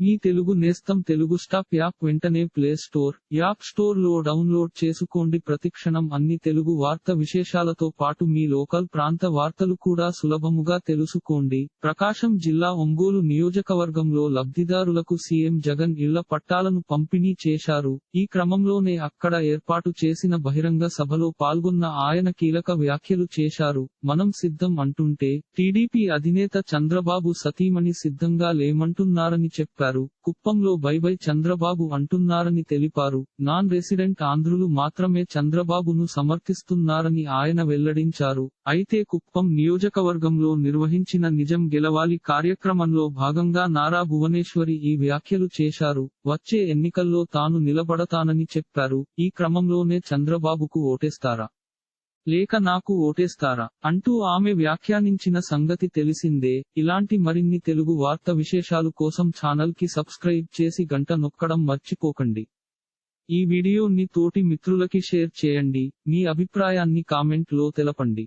మీ తెలుగు నేస్తం Telugu stop app వెంటనే play store app స్టోర్లో డౌన్లోడ్ చేసుకోండి. ప్రతిక్షణం అన్ని తెలుగు వార్త విశేషాలతో పాటు మీ లోకల్ ప్రాంత వార్తలు కూడా సులభముగా తెలుసుకోండి. ప్రకాశం జిల్లా ఒంగోలు నియోజకవర్గంలో లబ్ధిదారులకు సీఎం జగన్ ఇళ్ళ పట్టాలను పంపిణీ చేశారు. ఈ క్రమంలోనే అక్కడ ఏర్పాటు చేసిన బహిరంగ సభలో పాల్గొన్న ఆయన కీలక వ్యాఖ్యలు చేశారు. మనం సిద్ధం అంటుంటే టీడీపీ అధినేత చంద్రబాబు సతీమణి సిద్ధంగా లేమంటున్నారని చెప్పారు. కుప్పంలో బై బై చంద్రబాబు అంటున్నారని తెలిపారు. నాన్ రెసిడెంట్ ఆంధ్రులు మాత్రమే చంద్రబాబును సమర్థిస్తున్నారని ఆయన వెల్లడించారు. అయితే కుప్పం నియోజకవర్గంలో నిర్వహించిన నిజం గెలవాలి కార్యక్రమంలో భాగంగా నారా భువనేశ్వరి ఈ వ్యాఖ్యలు చేశారు. వచ్చే ఎన్నికల్లో తాను నిలబడతానని చెప్పారు. ఈ క్రమంలోనే చంద్రబాబుకు ఓటేస్తారా? లేక నాకు ఓటేస్తారా? అంటూ ఆమె వ్యాఖ్యానించిన సంగతి తెలిసిందే. ఇలాంటి మరిన్ని తెలుగు వార్త విశేషాలు కోసం ఛానల్కి సబ్స్క్రైబ్ చేసి గంట నొక్కడం మర్చిపోకండి. ఈ వీడియోని తోటి మిత్రులకి షేర్ చేయండి. మీ అభిప్రాయాన్ని కామెంట్లో తెలపండి.